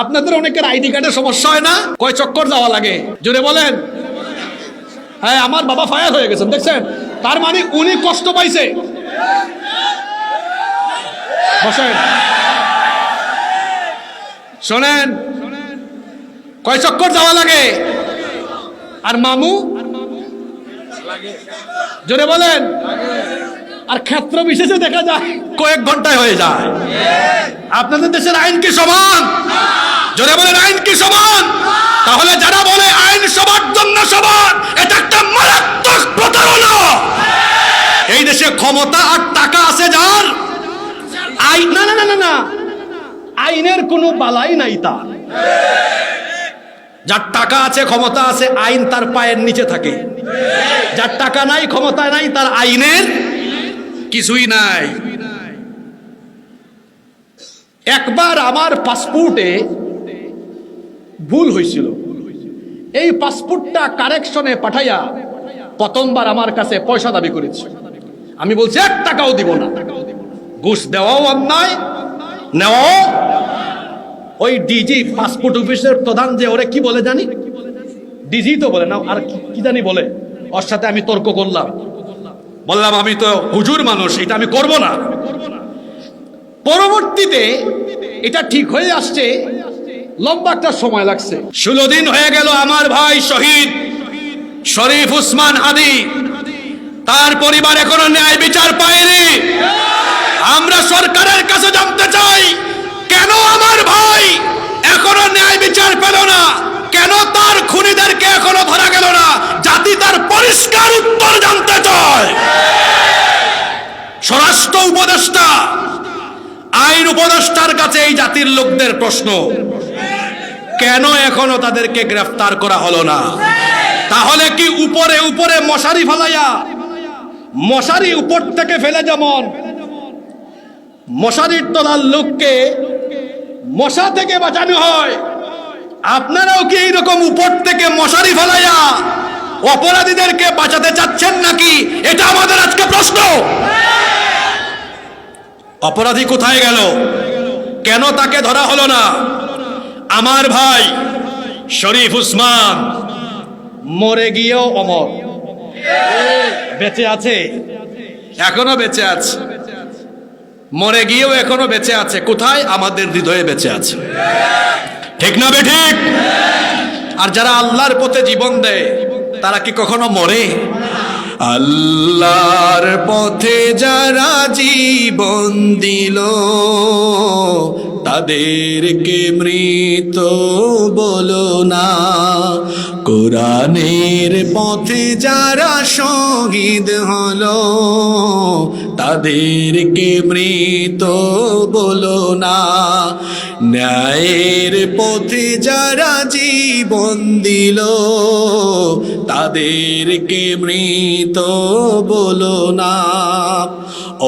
আপনাদের অনেকের আইডি কার্ডের সমস্যা হয় না? কয় চক্কর যাওয়া লাগে? জোরে বলেন। হ্যাঁ আমার বাবা ফায়ার হয়ে গেছেন, দেখছেন? তার মানে উনি কষ্ট পাইছে। শোনেন। কয় চক্কর যাওয়া লাগে? আর মামু? জোরে বলেন। আর ক্ষেত্র বিশেষে দেখা যায়, কয়েক ঘন্টায় হয়ে যায়। আপনাদের দেশের আইন কি সমান? জোরে বলেন আইন কি সমান? তাহলে যারা বলে আইন সবার জন্য সমান এটা একটা মারাত্মক প্রতারণা। এই দেশে ক্ষমতা আর টাকা আছে যার? আইন না না না না না। আইনের কোনো বালাই নাই তার। যার টাকা আছে ক্ষমতা আছে আইন তার পায়ের নিচে থাকে। যার টাকা নাই ক্ষমতা নাই তার আইনের কিছুই নাই। একবার আমার পাসপোর্টে ভুল হয়েছিল। এই পাসপোর্টটা কারেকশনে পাঠাইয়া প্রথমবার আমার কাছে পয়সা দাবি করেছে। আমি বলছি, এক টাকাও দিব না। ঘুষ দেওয়াও অন্যায়, নেওয়াও ওই ডিজি পাসপোর্ট অফিসের প্রধান যে, ওরে কি বলে জানি? ডিজি তো বলে না, আর কি- জানি বলে। ওর সাথে আমি তর্ক করলাম। বললাম, আমি তো হুজুর মানুষ, এটা আমি করব না। পরবর্তীতে এটা ঠিক হয়ে আসছে লম্বা একটা সময় লাগছে। ষোলো দিন হয়ে গেল আমার ভাই শহীদ, শরীফ উসমান আদি তার পরিবার এখনও ন্যায় বিচার পায়নি। আমরা সরকারের কাছে জানতে চাই, কেন আমার ভাই এখনও ন্যায় বিচার পেল না? কেন তার খুনিদেরকে এখনও ধরা গেল না? জাতি তার পরিষ্কার উত্তর জানতে চায়। স্বরাষ্ট্র উপদেষ্টা, আইন উপদেষ্টার কাছে এই জাতির লোকদের প্রশ্ন। কেন এখনও তাদেরকে গ্রেফতার করা হলো না? তাহলে কি উপরে উপরে মশারি ফেলাইয়া, মশারি উপর থেকে ফেলে যেমন? মশারির তলার লোককে মশা থেকে বাঁচানো হয়। আপনারাও কি এইরকম উপর থেকে মশারি ফেলাইয়া অপরাধীদেরকে বাঁচাতে চাচ্ছেন নাকি? এটা আমাদের আজকে প্রশ্ন। অপরাধী কোথায় গেল? কেন তাকে ধরা হলো না? আমার ভাই শরীফ উসমান। মরে গিয়েও অমর। বেঁচে আছে? এখনও বেঁচে আছে। মরে গিয়েও এখনও বেঁচে আছে। কোথায়? আমাদের হৃদয়ে বেঁচে আছে। ঠিক না ঠিক? আর যারা আল্লাহর পথে জীবন দেয়, তারা কি কখনো মরে? আল্লাহর পথে যারা জীবন দিল তাদেরকে মৃত বলো না। কোরআনের পথে যারা শহীদ হলো তাদেরকে মৃত বলো না। ন্যায়ের পথে যারা জীবন দিল, তাদেরকে মৃত বলো না।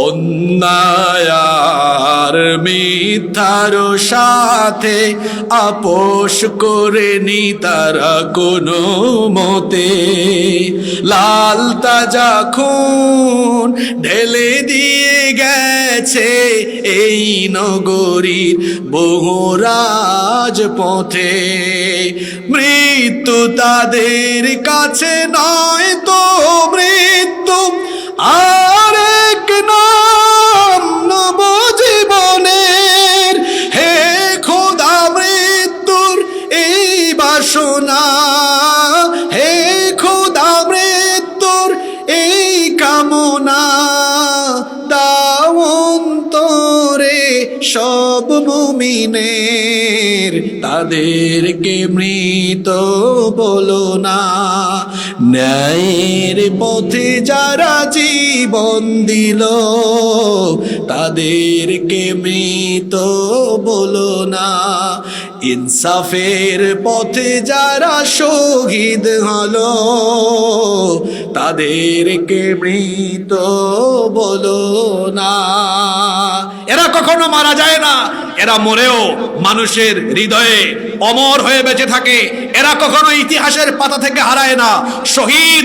অন্যায়ার মিথ্যার সাথে আপোষ করে নি তারা কোনো মতে। লাল তাজা খুন ঢেলে দিয়ে গেছে এই নগরীর বহুরাজ পথে মৃত্যু তাদের কাছে নয় তো সব মুমিনের তাদেরকে মৃত বলো না। ন্যায়ের পথে যারা জীবন দিল, তাদেরকে মৃত বলো না। ইনসাফের পথে যারা শহীদ হলো, তাদেরকে মৃত বলো না। এরা কখনো মারা যায় না, এরা মরেও মানুষের হৃদয়ে অমর হয়ে বেঁচে থাকে। এরা কখনো ইতিহাসের পাতা থেকে হারায় না। শহীদ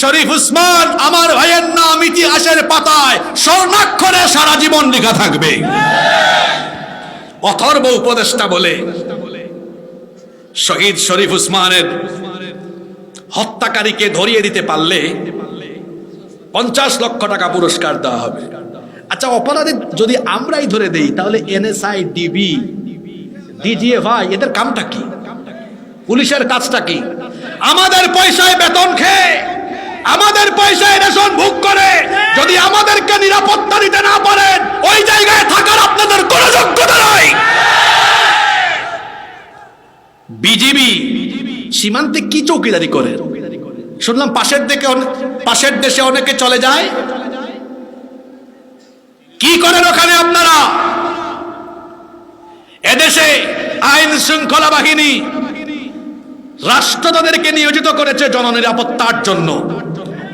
শরীফ উসমান আমার ভাইয়ের নাম ইতিহাসের পাতায়, স্বর্ণাক্ষরে সারা জীবন লেখা থাকবে। অথর্ব উপদেষ্টা বলে শহীদ শরীফ উসমানের হত্যাকারীকে ধরিয়ে দিতে পারলে পঞ্চাশ লক্ষ টাকা পুরস্কার দেওয়া হবে। আচ্ছা অপরাধী যদি আমরাই ধরে দেই, তাহলে এনএসআই, ডিবি, ডিজিএফআই, এদের কামটা কি? পুলিশের কাজটা কি? আমাদের পয়সায় বেতন খেয়ে আমাদের পয়সায় রেশন ভোগ করে। যদি আমাদেরকে নিরাপত্তা দিতে না পারেন, ওই জায়গায় থাকার আপনাদের কোনো যোগ্যতা নাই। বিজিবি সীমান্তে কি চৌকিদারি করে? শুনলাম পাশের দিকে পাশের দেশে অনেকে চলে যায়। কি করেন ওখানে আপনারা? এদেশে আইন শৃঙ্খলা বাহিনী রাষ্ট্র তাদেরকে নিয়োজিত করেছে জননিরাপত্তার জন্য।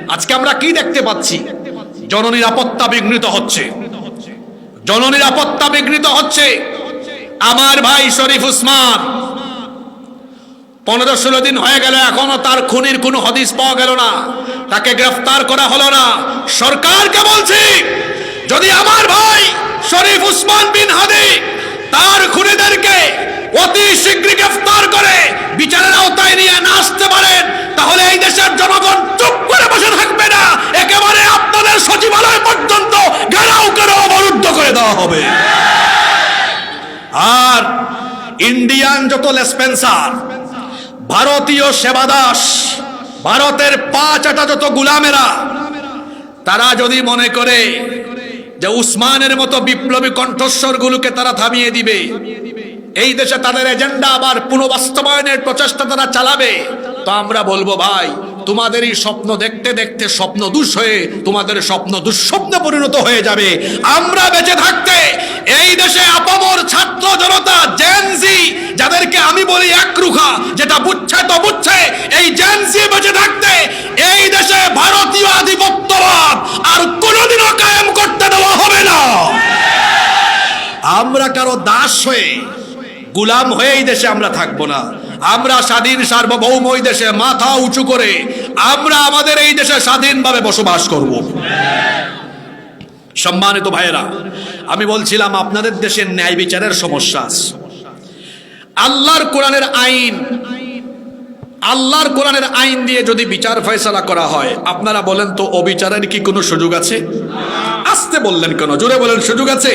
আজকে আমরা কি দেখতে পাচ্ছি? জননিরাপত্তা বিঘ্নিত হচ্ছে। জননিরাপত্তা বিঘ্নিত হচ্ছে। আমার ভাই শরীফ উসমান। পনেরো ষোলো দিন হয়ে গেল, এখনও তার খুনির কোনো হদিস পাওয়া গেল না। তাকে গ্রেফতার করা হলো না। সরকারকে বলছি, যদি আমার ভাই শরীফ উসমান বিন হাদি তার খুনিদেরকে অতি শীঘ্রই গ্রেফতার আওতায় নিয়ে না আসতে পারেন, তাহলে এই দেশের জনগণ চুপ করে বসে থাকবে না। একেবারে আপনাদের সচিবালয় পর্যন্ত ঘেরাও করে অবরুদ্ধ করে দেওয়া হবে। আর ইন্ডিয়ান যত লেসপেন্সার, ভারতীয় সেবাদাস, ভারতের পাঁচ আটা যত গুলামেরা, তারা যদি মনে করে যে উসমানের মতো বিপ্লবী কণ্ঠস্বরগুলোকে তারা থামিয়ে দিবে এই দেশে তাদের এজেন্ডা আবার পুনঃবাস্তবায়নের প্রচেষ্টা তারা চালাবে। তো আমরা বলব, ভাই তোমাদের এই স্বপ্ন দেখতে দেখতে স্বপ্ন দুষ হয়ে তোমাদের স্বপ্ন দুঃস্বপ্নে পরিণত হয়ে যাবে। আমরা বেঁচে থাকতে এই দেশে আপামর ছাত্র জনতা জেনজি যাদেরকে আমি বলি একরুখা, যেটা বুঝছে তো বুঝছে, এই জেনজি বেঁচে থাকতে এই দেশে ভারতীয় আধিপত্যবাদ আর কোনোদিনও কায়েম করতে দেওয়া হবে না। আমরা কারও দাস হয়ে গুলাম হয়ে এই দেশে আমরা থাকব না। আমরা স্বাধীন সার্বভৌম এই দেশে মাথা উঁচু করে আমরা আমাদের এই দেশে স্বাধীনভাবে বসবাস করব। সম্মানিত ভাইয়েরা, আমি বলছিলাম, আপনাদের দেশের ন্যায় বিচারের সমস্যা আল্লাহর কোরআনের আইন, আল্লাহর কোরআনের আইন দিয়ে যদি বিচার ফয়সালা করা হয়, আপনারা বলেন তো, অবিচারের কি কোনো সুযোগ আছে? আসতে বললেন কেন? জোরে বলেন, সুযোগ আছে?